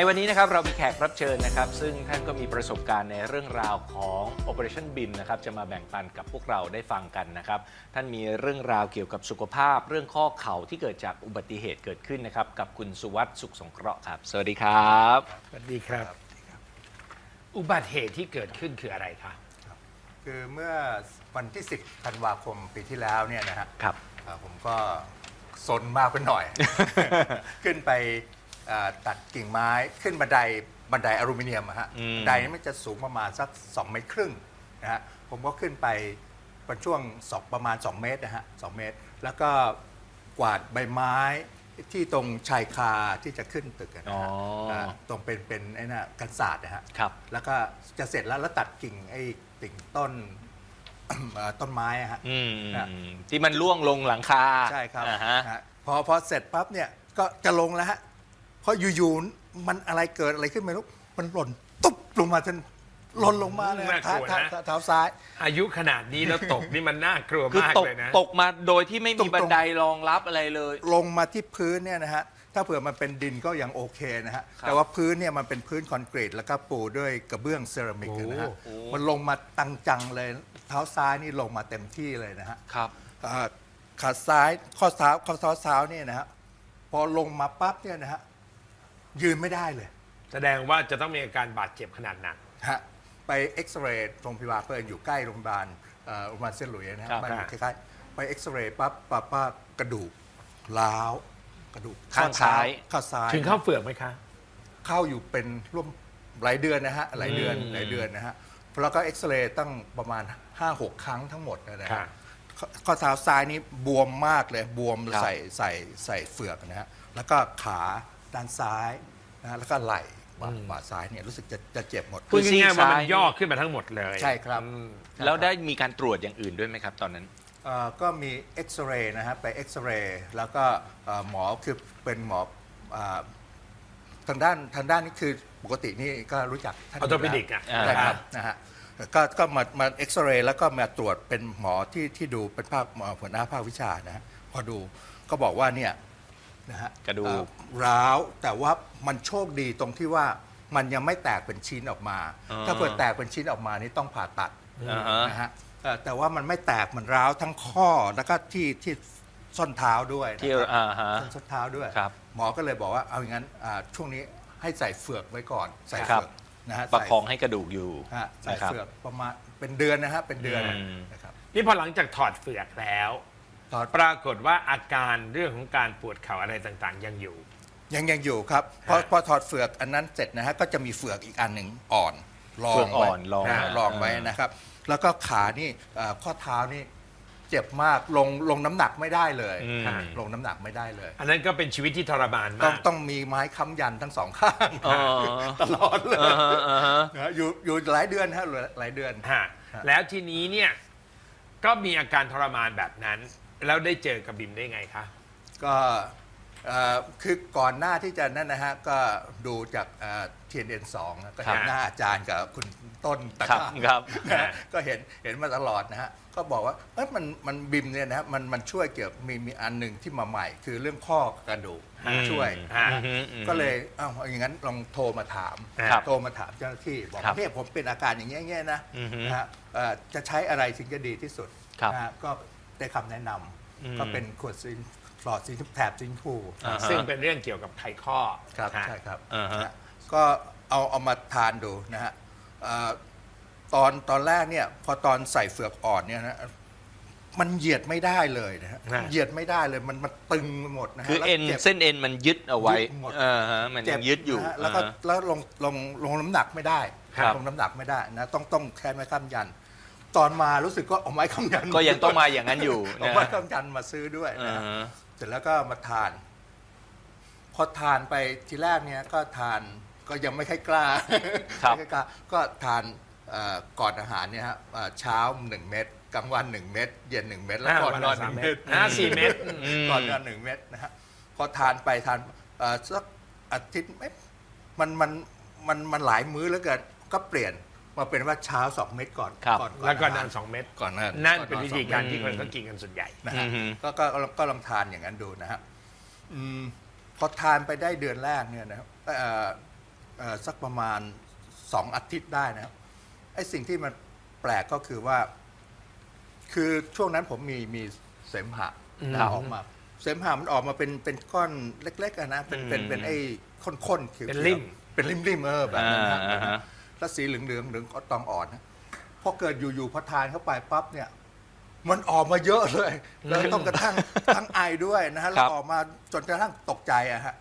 ในวันนี้นะครับเรามีแขกรับเชิญนะครับ ซึ่งท่านก็มีประสบการณ์ในเรื่องราวของ Operation BIM นะครับจะมาแบ่งปันกับพวกเราได้ฟังกันนะครับ ท่านมีเรื่องราวเกี่ยวกับสุขภาพ เรื่องข้อเข่าที่เกิดจากอุบัติเหตุเกิดขึ้นนะครับ กับคุณสุวัสด์สุขสงเคราะห์ครับ สวัสดีครับ สวัสดีครับ อุบัติเหตุที่เกิดขึ้นคืออะไรคะคือเมื่อวันที่ 10ธันวาคมปีที่แล้วเนี่ยนะฮะครับเอ่อผมก็ซนมากไปหน่อย ขึ้นไปเอ่อตัดกิ่งไม้ขึ้นบันไดบันไดอลูมิเนียมอะฮะอืม บันไดนี้มันจะสูงประมาณสัก 2 เมตรครึ่งนะฮะผมก็ขึ้นไปเป็นช่วงสองประมาณ 2 เมตรนะฮะสเมตร แล้วก็กวาดใบไม้ที่ตรงชายคาที่จะขึ้นตึกอะนะฮะอ๋ออ่าตรงเป็นเป็นไอ้น่ะกันศาสตร์นะฮะ ครับ แล้วก็จะเสร็จแล้วแล้วตัดกิ่งไอ้กิ่งต้น เอ่อต้นไม้อะฮะ อืมนะ ที่มันล่วงลงหลังคาใช่ครับอ่าฮะฮะพอพอเสร็จปั๊บเนี่ยก็จะลงแล้วฮะเพ ราะอยู่ๆมันอะไรเกิดอะไรขึ้นไม่รู้มันหล่นตุ๊บลงมาจนหล่นลงมาเลยน่ากลัวเท้านะ เท้าเท้าซ้าย อายุขนาดนี้แล้วตกนี่มันน่ากลัวคือมากตกเลยนะ ตกมาโดยที่ไม่ตมีรงๆบันไดรองรับอะไรเลย ลงมาที่พื้นเนี่ยนะฮะ ถ้าเผื่อมันเป็นดินก็ยังโอเคนะฮะ ครับ แต่ว่าพื้นเนี่ยมันเป็นพื้นคอนกรีตแล้วก็ปูด้วยกระเบื้องเซรามิกนะฮะ โอ้มันลงมาตังจังเลย เท้าซ้ายนี่ลงมาเต็มที่เลยนะฮะครับอ่าขาซ้ายข้อเท้าข้อเท้าเท้าเนี่ยนะฮะ พอลงมาปั๊บเนี่ยนะฮะ ยืนไม่ได้เลยแสดงว่าจะต้องมีอาการบาดเจ็บขนาดหนัก ฮะไปเอ็กซเรย์โรงพยาบาลเพื่อนอยู่ใกล้โรงพยาบาลเอ่อโรงพยาบาลเส้นหลุยส์นะฮะครับบ้านอยู่ใกล้ๆไปเอ็กซเรย์ปั๊บปั๊บปั๊บกระดูกร้าวกระดูกข้างซ้าย ข้างซ้าย ถึงเข้าเฟือกไหมคะ เข้าอยู่เป็นร่วมหลายเดือนนะฮะหลายเดือนอืมหลายเดือนนะฮะแล้วก็เอ็กซเรย์ตั้งประมาณ 5-6 ครั้งทั้งหมดนะค่ะฮะข้อข้อเท้าซ้ายนี่บวมมากเลยบวมครับ ใส่ใส่ใส่เฟือกนะฮะแล้วก็ขา ด้านซ้ายนะฮะแล้วก็ไหล่บ่าบ่าซ้ายเนี่ยรู้สึกจะจะเจ็บหมด พูดง่ายๆว่ามันซ้ายย่อขึ้นมาทั้งหมดเลยใช่ครับอืมแล้วได้มีการตรวจอย่างอื่นด้วยไหมครับ ตอนนั้น เอ่อก็มีเอ็กซเรย์นะฮะไปเอ็กซเรย์แล้วก็เอ่อหมอคือเป็นหมออ่าทางด้านทางด้านนี้คือปกตินี่ก็รู้จักท่านออโตปิดิกอะอ่าใช่ครับนะฮะก็ก็มามาเอ็กซเรย์แล้วก็มาตรวจเป็นหมอที่ที่ดูเป็นภาคหมอหัวหน้าภาควิชานะฮะพอดูก็บอกว่าเนี่ย นะฮะกระดูก เอ่อร้าว แต่ว่ามันโชคดีตรงที่ว่ามันยังไม่แตกเป็นชิ้นออกมาอ่าถ้าเกิดแตกเป็นชิ้นออกมานี่ต้องผ่าตัดอ่าฮะ นะฮะเอ่อแต่ว่ามันไม่แตกมันร้าวทั้งข้อแล้วก็ที่ที่ส้นเท้าด้วยนะที่ครับ อ่าฮะ ส้นส้นเท้าด้วย ครับหมอก็เลยบอกว่าเอาอย่างนั้นอ่าช่วงนี้ให้ใส่เฟือกไว้ก่อน ใส่ครัเฟืบอกนะฮะประใส่คองให้กระดูกอยู่ฮะใส่นะครับ เฟือกประมาณเป็นเดือนนะฮะเป็นเดือนอืม นะครับ นี่พอหลังจากถอดเฟือกแล้ว ตอนปรากฏว่าอาการเรื่องของการปวดเข่าอะไรต่างๆ ยังอยู่ ยังยังอยู่ครับพอฮะพอถอดเฟือกอันนั้นเสร็จนะฮะก็จะมีเฟือกอีกอันหนึ่งอ่อนรอเฟืงอกอ่ไว้อนรอง นะฮะอ่ารองไว้นะครับ แล้วก็ขานี่เอ่อข้อเท้านี่เจ็บมากลงลงน้ำหนักไม่ได้เลยอืม ลงน้ำหนักไม่ได้เลย อันนั้นก็เป็นชีวิตที่ทรมานต้องมากต้องมีไม้ค้ำยันทั้งสองข้างอ๋อ ตลอดเลยอ่าฮะอ่าฮะ นะฮะอยู่อยู่หลายเดือนฮะหลายเดือน ฮะแล้วทีนี้เนี่ยก็มีอาการทรมานแบบนั้น แล้วได้เจอกับบิมได้ไงคะ ก็เอ่อคือก่อนหน้าที่จะนั่นนะฮะ ก็ดูจากเทียนเอ็นสองก็เห็นครับหน้าอาจารย์กับคุณต้นตะครับข้างครับ นะฮะก็เห็นเห็นมาตลอดนะฮะ ก็บอกว่าเอ้ยมันมันบิมเนี่ยนะฮะมันมันช่วยเกี่ยวมีมีอันหนึ่งที่มาใหม่ คือเรื่องข้อกระดูกอืมช่วยฮะอืมอืมก็เลยเอ้าอย่างนั้นลองโทรมาถาม ครับโทรมาถามเจ้าหน้าที่ บอกครับเนี่ยผมเป็นอาการอย่างเงี้ยๆนะอือฮึนะฮะเอ่อจะใช้อะไรถึงจะดีที่สุดครับ นะฮะก็ ได้คำแนะนอืมำก็เป็นขวดซินหลอดสีแถบซินพูอ่าฮะ ซึ่งเป็นเรื่องเกี่ยวกับไขข้อครับฮะ ใช่ครับอ่าฮะนะฮะก็เอาเอามาทานดูนะฮะเอ่อตอนตอนแรกเนี่ยพอตอนใส่เฟือกอ่อนเนี่ยนะมันเหยียดไม่ได้เลยนะฮะฮะเหยียดไม่ได้เลยมันมันตึงไปหมดนะฮะคือแล้วเอ็นจ็บ เส้นเอ็นมันยึดเอาไว้ยึดหมด อ่าฮะมันยังยึดอยู่นะฮะแล้วก็อ่าฮะ แล้วลงลงลงน้ำหนักไม่ได้ครับ ลงน้ำหนักไม่ได้นะต้องต้องแค่ไม้ค้ำยัน ตอนมารู้สึกก็เอาไม้ค้ำยันก็ยังต้องมาอย่างนั้นอยู่เอานะไม้ฮะค้ำยันมาซื้อด้วยอ่านะฮะเสร็จแล้วก็มาทาน พอทานไปทีแรกเนี่ยก็ทานก็ยังไม่ค่อยกล้าครับ ไม่อยกล้าก็ทานเอ่อก่อนอาหารเนี่ยฮะเอ่อเช้าหนึ่งเม็ดกลางวันหนึ่งเม็ดเย็นหนึ่งเม็ดแล้วก่อนนอนหนึ่งเม็ดอ่าสี่เม็ดอืม ก่อนนอนหนึ่งเม็ดนะฮะพอทานไปทานเอ่อสักอาทิตย์เอ๊ะมันมันมันมันหลายมื้อแล้วเกินก็เปลี่ยน มาเป็นว่าเช้าสองเม็ดก่อนครับก่อนแล้วก็อาหารนอนสองเม็ดก่อนนั้นนั่นก่อเป็นอวิธีสองการเม็ดที่คนเขากินกันส่วนใหญ่ นะฮะอือฮึ ก็ก็ก็ก็ลองทานอย่างนั้นดูนะฮะอืมพอทานไปได้เดือนแรกเนี่ยนะครับเอ่อเอ่อสักประมาณสองอาทิตย์ได้นะครับไอ้สิ่งที่มันแปลกก็คือว่า คือช่วงนั้นผมมีมีเสมหะอืมออกมา เสมหะมันออกมาเป็นเป็นก้อนเล็กๆอะนะเป็นเป็นอืมเป็นไอ้ข้นๆเขียวๆเป็นริ่ม เป็นริมๆเออแบบนั้นนะ อ่าอ่าฮะ แล้วสีเหลืองๆเหลืองตองอ่อนนะพอเกิดอยู่ๆพอทานเข้าไปปั๊บเนี่ยมันออกมาเยอะเลย แล้วต้องกระทั่งทั้งไอด้วยนะฮะคแล้รัวบออกมาจนกระทั่งตกใจอะฮะ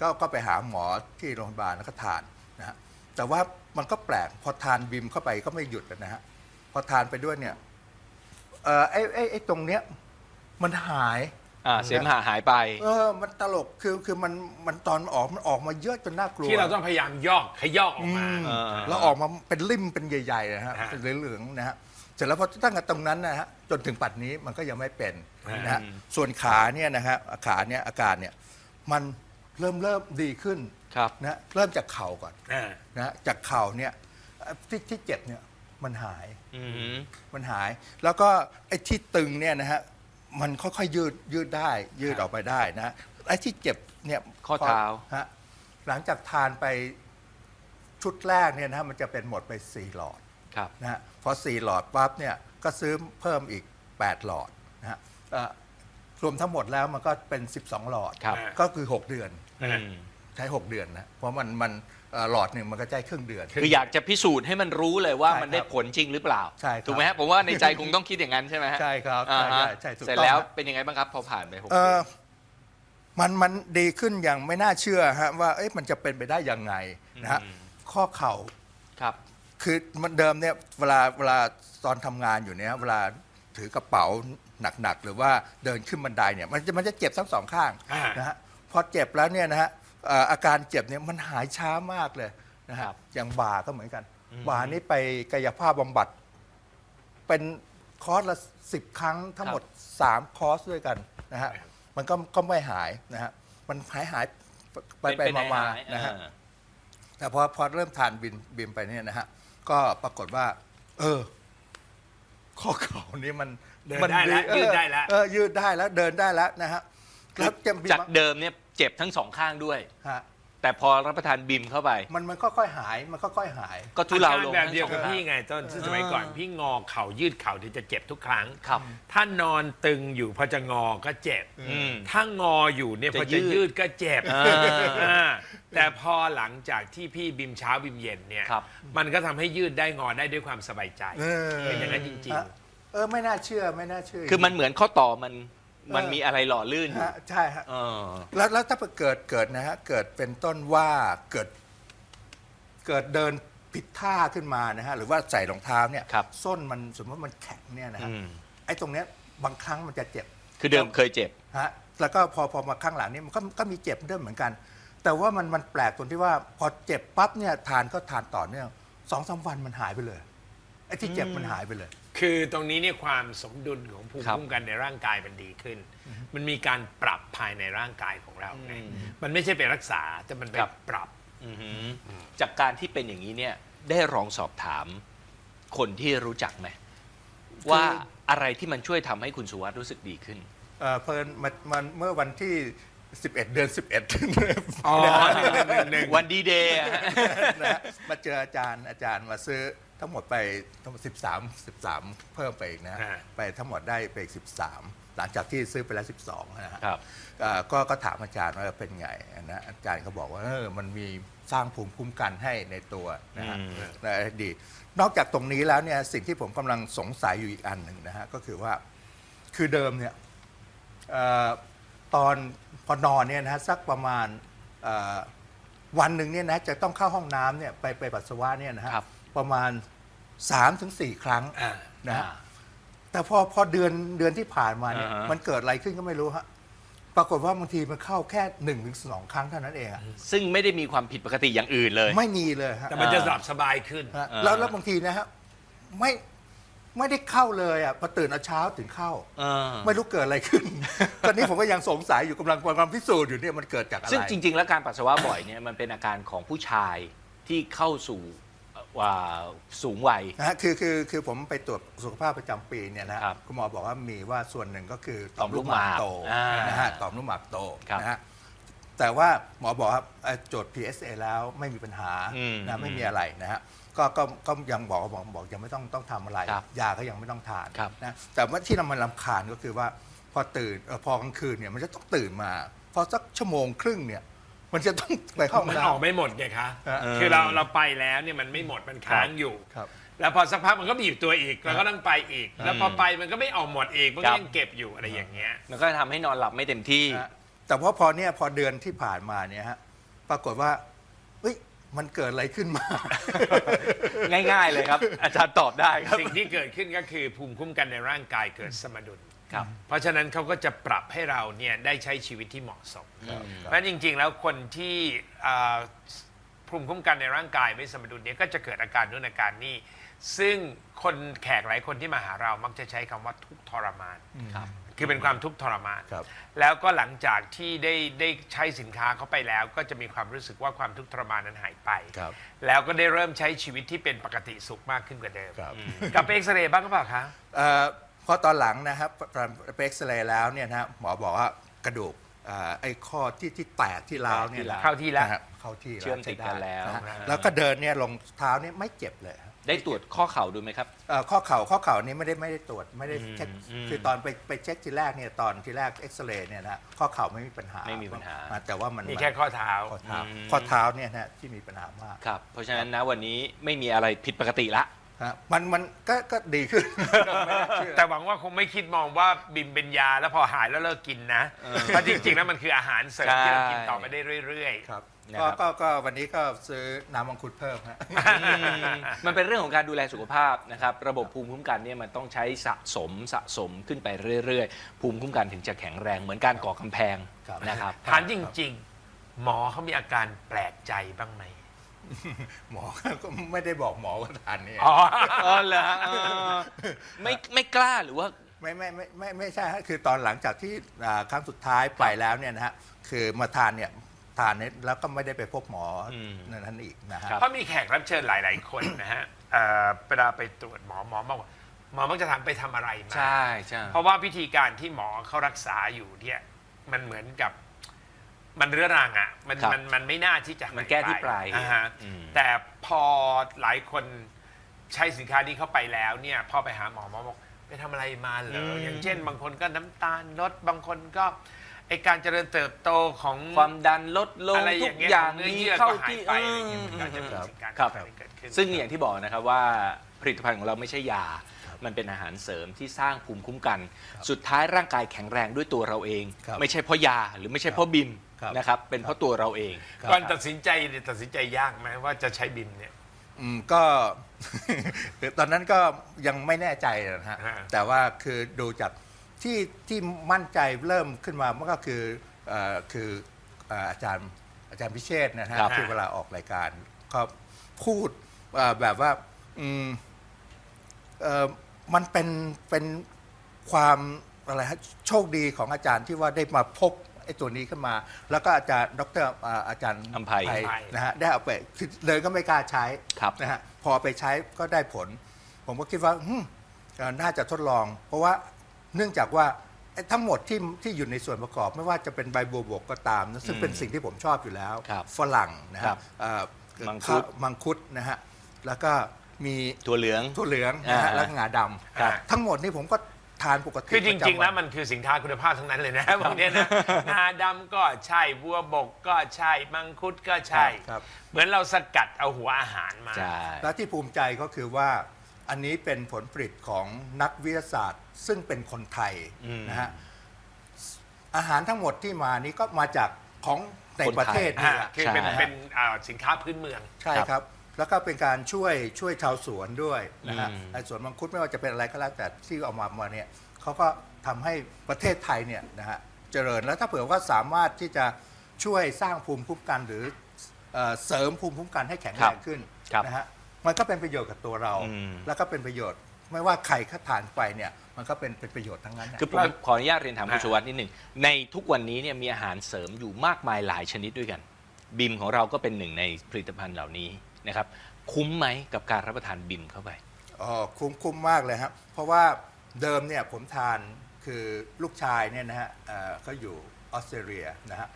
ก็ก็ไปหาหมอที่โรงพยาบาลแล้วก็ทานนะฮะแต่ว่ามันก็แปลกพอทานบิมเข้าไปก็ไม่หยุดนะฮะพอทานไปด้วยเนี่ยเออไอ้ไอ้ไอ้ตรงเนี้ยมันหาย อ่าเสมหะหายไป เออ มันตลกคือคือมันมันตอนออกมันออกมาเยอะจนน่ากลัวที่เราต้องพยายามยอกขยอกออกมา เออ แล้วออกมาเป็นริ่มเป็นใหญ่ๆนะฮะฮะเป็นเหลืองๆนะฮะเสร็จแล้วพอตั้งแต่ตรงนั้นนะฮะจนถึงปัจจุบันนี้มันก็ยังไม่เป็นนะฮะอืมส่วนขาเนี่ยนะฮะขาเนี่ยอาการเนี่ยมันเริ่มเริ่มดีขึ้นครับ นะเริ่มจากเข่าก่อนอ่านะฮะจากเข่าเนี่ยเอ่อที่ที่เจ็บเนี่ยมันหาย อืม มันหายแล้วก็ไอ้ที่ตึงเนี่ยนะฮะ มันค่อยๆยืดยืดได้ ยืดครับออกไปได้นะไอ้ที่เจ็บเนี่ยข้อเท้า ฮะหลังจากทานไปชุดแรกเนี่ยนะฮะมันจะเป็นหมดไปสี่หลอด ครับ นะฮะพอสี่หลอดปั๊บเนี่ยก็ซื้อเพิ่มอีก 8 หลอดนะฮะเอ่อรวมทั้งหมดแล้วมันก็เป็น 12 หลอด ครับ ก็คือ 6 เดือน อืม ใช้ 6 เดือนนะเพราะมันมันเอ่อหลอดหนึ่งมันก็ใช้ครึ่งเดือน คืออยากจะพิสูจน์ให้มันรู้เลยว่าใช่มันได้ครับผลจริงหรือเปล่าใช่ครับ ถูกไหมฮะผมว่าในใจคงต้องคิดอย่างนั้นใช่ไหมฮะใช่ครับอ่าใช่ฮะใช่ใช่ถูกเสร็จต้องแล้วฮะเป็นยังไงบ้างครับพอผ่านไปหกเอเดืออน มันมันดีขึ้นอย่างไม่น่าเชื่อฮะว่าเอ๊ะมันจะเป็นไปได้ยังไงนะฮะอืม ข้อเข่าครับ คือมันเดิมเนี่ยเวลาเวลาตอนทำงานอยู่เนี่ยเวลาถือกระเป๋าหนักๆ หรือว่าเดินขึ้นบันไดเนี่ยมันจะมันจะเจ็บทั้งสองข้างอ่าน นะฮะพอเจ็บแล้วเนี่ยนะฮะเอ่ออาการเจ็บเนี่ยมันหายช้ามากเลยนะครัฮะบอย่างบ่าก็เหมือนกันอืมบ่านี่ไปกายภาพบำบัด เป็นคอร์สละสิบครั้งทั้งหมดสามคอร์สด้วยกันนะฮะ มันก็ก็ไม่หายนะฮะ มันหายหายไปไปเป็นมามาหายๆนะฮะอ่าแต่พอพอเริ่มทานบินบินไปเนี่ยนะฮะ ก็ปรากฏว่า เออ ข้อเข่านี่มันเดินมัได้แล้วเออยืดได้แล้ว เออยืดได้แล้วเดินได้แล้วนะฮะแล้วเจ็บบินจากเดิมเนี่ย เจ็บทั้งสองข้างด้วย ฮะแต่พอรับประทานบิมเข้าไป มันมันค่อยๆหายมันค่อยๆหาย ก็ทุเลาลงอรแบบเดียวทั้กับงสองพี่ข้างไงต้นซึ่งสมัยก่อนพี่งอเข่ายืดเข่าที่จะเจ็บทุกครั้งครับถ้านอนตึงอยู่พอจะงอก็เจ็บอืมถ้างออยู่เนี่ยจะพอจะยืดยืดก็เจ็บอ่าอ่าแต่พอหลังจากที่พี่บิมเช้าบิมเย็นเนี่ยครับ มันก็ทำให้ยืดได้งอได้ด้วยความสบายใจเออ เป็นอย่างนั้นจริง ฮะเออไม่น่าเชื่อไม่น่าเชื่อคือมันเหมือนข้อต่อมัน มันเออมีอะไรหล่อลื่นอยู่ฮะใช่ฮะ เออ แล้วแล้วถ้าเกิดเกิดนะฮะเกิดเป็นต้นว่าเกิด เกิดเดินผิดท่าขึ้นมานะฮะหรือว่าใส่รองเท้าเนี่ยครับ ส้นมันสมมติมันแข็งเนี่ยนะฮะอืมไอ้ตรงเนี้ยบางครั้งมันจะเจ็บคือเดิมเคยเจ็บ ฮะแล้วก็พอพอมาข้างหลังนี่มันก็ก็มีเจ็บด้วยเหมือนกัน แต่ว่ามันมันแปลกตรงที่ว่าพอเจ็บปั๊บเนี่ยทานก็ทานต่อเนื่องสองสามวันมันหายไปเลยไอ้ที่เจ็บมันหายไปเลยๆ คือตรงนี้เนี่ยความสมดุลของภูมิครับคุ้มกันในร่างกายมันดีขึ้น มันมีการปรับภายในร่างกายของเราไงอืม มันไม่ใช่ไปรักษาแต่มันไปครับ ปรับ อือหือจากการที่เป็นอย่างนี้เนี่ยได้ลองสอบถามคนที่รู้จักไหมว่าอะไรที่มันช่วยทำให้คุณสุวัสด์รู้สึกดีขึ้น เอ่อเพลินมันมันเมื่อวันที่ 11 เดือน 11 อ๋อหนึ่งหนึ่งหนึ่งหนึ่ง วันดีเดย์ นะฮะมาเจออาจารย์อาจารย์มาซื้อ ทั้งหมดไปทั้งหมด13 13 เพิ่มไปอีกนะอ่าไปทั้งหมดได้ไปอีก13 หลังจากที่ซื้อไปแล้ว 12นะฮะครับ เอ่อก็ก็ถามอาจารย์ว่าเป็นไงนะอาจารย์ก็บอกว่าเออมันมีสร้างภูมิคุ้มกันให้ในตัวนะฮะอืมนะดีนอกจากตรงนี้แล้วเนี่ยสิ่งที่ผมกำลังสงสัยอยู่อีกอันหนึ่งนะฮะก็คือว่าคือเดิมเนี่ย เอ่อตอนพอนอนเนี่ยนะฮะสักประมาณเอ่อวันหนึ่งเนี่ยนะจะต้องเข้าห้องน้ำเนี่ยไปไปปัสสาวะเนี่ยนะฮะครับ ประมาณ 3-4ถึงครั้งอ่านะฮะอ่า แต่พอพอเดือนเดือนที่ผ่านมาเนี่ยอ่าฮะ มันเกิดอะไรขึ้นก็ไม่รู้ฮะปรากฏว่าบางทีมันเข้าแค่หนึ่งถึงสองครั้งเท่านั้นเองอะซึ่งไม่ได้มีความผิดปกติอย่างอื่นเลย ไม่มีเลยฮะแต่มันจะหลับสบายขึ้น ฮะอ่าแล้วแล้วบางทีนะฮะไม่ไม่ได้เข้าเลยอะพอตื่นเอาเช้าถึงเข้า เออไม่รู้เกิดอะไรขึ้น ตอนนี้ผมก็ยังสงสัยอยู่กำลังกำลังพิสูจน์อยู่เนี่ยมันเกิดจากอะไรซึ่งจริง ๆ แล้วการปัสสาวะบ่อยเนี่ยมันเป็นอาการของผู้ชายที่เข้าสู่เอ่อ ว่าสูงวัย นะฮะคือคือคือผมไปตรวจสุขภาพประจำปีเนี่ยนะฮะครับคุณหมอบอกว่ามีว่าส่วนหนึ่งก็คือต่อมลูกหมากโตอ่านนะฮะต่อมลูกหมากโตครับนะฮะแต่ว่าหมอบอกครับเอ่อโจทย์ PSA แล้วไม่มีปัญหาอืมนะไม่มีอะไรนะฮะก็ก็ก็ยังบอกบอกบอกยังไม่ต้องต้องทำอะไร ครับยาก็ยังไม่ต้องทานครับนะแต่ว่าที่เรามันลำคาญก็คือว่าพอตื่นเอ่อพอกลางคืนเนี่ยมันจะต้องตื่นมา พอสักชั่วโมงครึ่งเนี่ย มันจะต้องไปเข้าห้องมันน้ออกไม่หมดไงคะฮะคือเราเราไปแล้วเนี่ยมันไม่หมดมันค้างอยู่ำครับ แล้วพอสักพักมันก็บีบตัวอีกแล้วก็ต้องไปอีก แล้วพอไปมันก็ไม่ออกหมดอีกมันครัก็บยังเก็บอยู่อะไรอย่างเงี้ย มันก็ทำให้นอนหลับไม่เต็มที่นะฮะแต่ว่าพอเนี่ยพอเดือนที่ผ่านมาเนี่ยฮะปรากฏว่าเฮ้ยมันเกิดอะไรขึ้นมา ง่าย ๆ เลยครับ อาจารย์ตอบได้ครับ สิ่งที่เกิดขึ้นก็คือภูมิคุ้มกันในร่างกายเกิดสมดุล ครับเพราะฉะนั้นเขาก็จะปรับให้เราเนี่ยได้ใช้ชีวิตที่เหมาะสม เพราะฉะนั้นจริง ๆ แล้วคนที่อ่าภูมิคุ้มกันในร่างกายไม่สมดุลเนี่ยก็จะเกิดอาการนู้นอาการนี้ซึ่งคนแขกหลายคนที่มาหาเรามักจะใช้คำว่าทุกข์ทรมาน ครับ คือเป็นความทุกข์ทรมาน ครับ แล้วก็หลังจากที่ได้ได้ใช้สินค้าเข้าไปแล้ว ก็จะมีความรู้สึกว่าความทุกข์ทรมานนั้นหายไป ครับ แล้วก็ได้เริ่มใช้ชีวิตที่เป็นปกติสุขมากขึ้นกว่าเดิมครับ กลับไปเอ็กซเรย์บ้างก็เปล่าคะ เอ่อ พอตอนหลังนะครับตอนไปเอ็กซเรย์แล้วเนี่ยนะฮะหมอบอกว่ากระดูกอ่าไอ้ข้อที่ที่แตกที่ร้าวเนี่ยนะเข้าที่แล้ว นะฮะเข้าที่เชื่อมติดกันแล้ว ใช้ไนะฮะแล้วก็เดินเนี่ยลงเท้าเนี่ยไม่เจ็บเลยครับ ได้ตรวจข้อเข่าดูไหมครับ เอ่อข้อเข่าข้อเข่านี่ไม่ได้ไม่ได้ตรวจไม่ได้เช็คอืมคือตอนไปไปเช็คทีแรกเนี่ยตอนทีแรกเอ็กซเรย์เนี่ยนะข้อเข่าไม่มีปัญหาไม่มีปัญหา อ่แต่ว่ามันมีแค่ข้อเท้า ข้อเท้าอืม ข้อเท้าเนี่ยนะที่มีปัญหามาก ครับ เพราะฉะนั้นนะวันนี้ไม่มีอะไรผิดปกติละ ฮะมันมันก็ก็ดีขึ้น ไม่น่าเชื่อ แต่หวังว่าคงไม่คิดมองว่าบิมเป็นยาแล้วพอหายแล้วเลิกกินนะเพราะจริงๆแล้วมันคืออาหารเสริมที่เรากินต่อไปได้เรื่อยครับนะก็ครับ ก็ก็วันนี้ก็ซื้อน้ำมังคุดเพิ่มฮะมันเป็นเรื่องของการดูแลสุขภาพนะครับ ระบบภูมิคุ้มกันเนี่ยมันต้องใช้สะสมสะสมขึ้นไปเรื่อยๆ ภูมิคุ้มกันถึงจะแข็งแรงเหมือนการก่อกำแพงครับ นะครับๆถามจริง ๆ หมอเขามีอาการแปลกใจบ้างไหม หมอก็ไม่ได้บอกหมอว่าทานเนี่ยอ๋ออ๋อเหรอเออไม่ไม่กล้าหรือว่า ไม่ไม่ไม่ไม่ไม่ใช่ฮะคือตอนหลังจากที่อ่าครั้งสุดท้ายไปแล้วเนี่ยนะฮะคือมาทานเนี่ยทานเนี่ยแล้วก็ไม่ได้ไปพบหมออม นั่นอีกนะฮะ ครับ เพราะมีแขกรับเชิญหลาย ๆ คนนะฮะเอ่อเวลาไปตรวจหมอหมอบอกว่าหมอมักจะถามไปทำอะไรมา ใช่ใช่ เพราะว่าพิธีการที่หมอเขารักษาอยู่เนี่ยมันเหมือนกับ มันเรื้อรังอะมันครับมันมันไม่น่าที่จะมันแก้ที่ปลายอ่าฮะอืม แต่พอหลายคนใช้สินค้านี้เข้าไปแล้วเนี่ยพอไปหาหมอหมอบอกไปทำอะไรมาเหรออย่างเช่น บางคนก็น้ำตาลลดบางคนก็ไอการเจริญเติบโตของ ความดันลดลงอะไรอทุย่ากงเงี้ยอย่างของเนื้อนี้เยื่อเข้าก็หายที่ไปอะไรอย่างเงี้ยมันก็จะมีครับสิ่งการครับอะไรเกิดขึ้น ซึ่งอย่างที่บอกนะครับว่าผลิตภัณฑ์ของเราไม่ใช่ยา มันเป็นอาหารเสริมที่สร้างภูมิคุ้มกัน สุดท้ายร่างกายแข็งแรงด้วยตัวเราเอง ครับไม่ใช่เพราะยาหรือไม่ใช่เพราะบิมครับ นะครับเป็นเพราะตัวเราเองครับ ก่อนตัดสินใจเนี่ยตัดสินใจยากไหมว่าจะใช้บิมเนี่ย อืมก็ ตอนนั้นก็ยังไม่แน่ใจนะฮะ ฮะ แต่ว่าคือดูจากที่ที่มั่นใจเริ่มขึ้นมามันก็คือเอ่อคือเอ่ออาจารย์อาจารย์พิเชษฐ์นะฮะครับ ที่เวลาออกรายการ ก็พูดเอ่อแบบว่าอืมเอ่อ มันเป็นเป็นความอะไรฮะโชคดีของอาจารย์ที่ว่าได้มาพบไอ้ตัวนี้ขึ้นมา แล้วก็อาจารย์ดรอ่าอาจารย์อำไพนะฮะได้เอาไปคือเลยก็ไม่กล้าใช้ครับ นะฮะพอไปใช้ก็ได้ผล ผมก็คิดว่าอืมเอ่อน่าจะทดลอง เพราะว่าเนื่องจากว่าไอ้ทั้งหมดที่ที่อยู่ในส่วนประกอบ ไม่ว่าจะเป็นใบบัวบกก็ตามนะซึ่งเป็นสิ่งที่ผมชอบอยู่แล้ว ครับฝรั่งนะครัฮะบเอ่อมังคุดข้าวมังคุดนะฮะ แล้วก็ มีถั่วเหลือง ถั่วเหลืองนะฮะอ่าแล้วก็งาดครับำทั้งหมดนี่ผมก็ทานปกติคือจริงๆ แล้วประจำนมันคือสินค้าคุณภาพทั้งนั้นเลยนะพวกเนี้ยนะงาดำก็ใช่บัวบกก็ใช่มังคุดก็ใช่ ครับ เหมือนเราสกัดเอาหัวอาหารมา ใช่ และที่ภูมิใจก็คือว่าอันนี้เป็นผลผลิตของนักวิทยาศาสตร์ ซึ่งเป็นคนไทยอืมนะฮะอาหารทั้งหมดที่มานี้ก็มาจากของในคนไทย ประเทศนี่แหละ คือเป็นใช่ เป็นอ่าสินค้าพื้นเมือง ใช่ครับ แล้วก็เป็นการช่วยช่วยชาวสวนด้วยนะฮะอืมในสวนมังคุดไม่ว่าจะเป็นอะไรก็แล้วแต่ที่เอามามาเนี่ยเขาก็ทำให้ประเทศไทยเนี่ยนะฮะเจริญแล้วถ้าเผื่อว่าสามารถที่จะช่วยสร้างภูมิคุ้มกันหรือเอ่อเสริมภูมิคุ้มกันให้แข็งแรงขึ้นครับนะฮะมันก็เป็นประโยชน์กับตัวเรา อืม แล้วก็เป็นประโยชน์ไม่ว่าใครข้าทานไปเนี่ยมันก็เป็นเป็นประโยชน์ทั้งนั้นนะ คือผมขออนุญาตเรียนถามคุณอ่าชวัตนิดหนึ่งในทุกวันนี้เนี่ยมีอาหารเสริมอยู่มากมายหลายชนิดด้วยกัน บิมของเราก็เป็นหนึ่งในผลิตภัณฑ์เหล่านี้ นะครับคุ้มไหมกับการรับประทานบิมเข้าไปอ๋อคุ้มคุ้มมากเลยครับ เพราะว่าเดิมเนี่ยผมทานคือลูกชายเนี่ยนะฮะเอ่อเขาอยู่ออสเตรเลียนะฮะ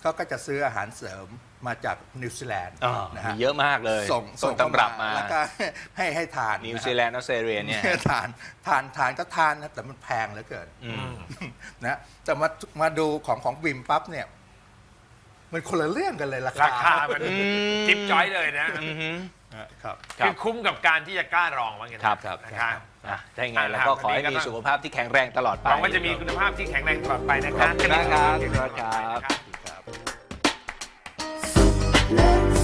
เขาก็จะซื้ออาหารเสริมมาจากนิวซีแลนด์อ่านะมีฮะเยอะมากเลย ส่งต้นตำรับมาแล้วก็ให้ให้ทานนิวนะฮะซีแลนด์ออสเตรเลียเนี่ยทานทานทานก็ทานนะแต่มันแพงเหลือเกินอืมนะแต่มามาดูของของวิมปั๊บเนี่ย มันคนละเรื่องกันเลยราคาราคามันจิ๊บจ้อยเลยนะอือฮึครับครับคือคุ้มกับการที่จะกล้าลองว่างั้นครับครับนะครับอะถ้าอย่างไงแล้วก็ขอให้มีสุขภาพที่แข็งแรงตลอดไปหวังว่าจะมีคุณภาพที่แข็งแรงตลอดไปนะคขรัอบคุณมากครับแข็งแงตลอดไปนะครับ ครับ Let's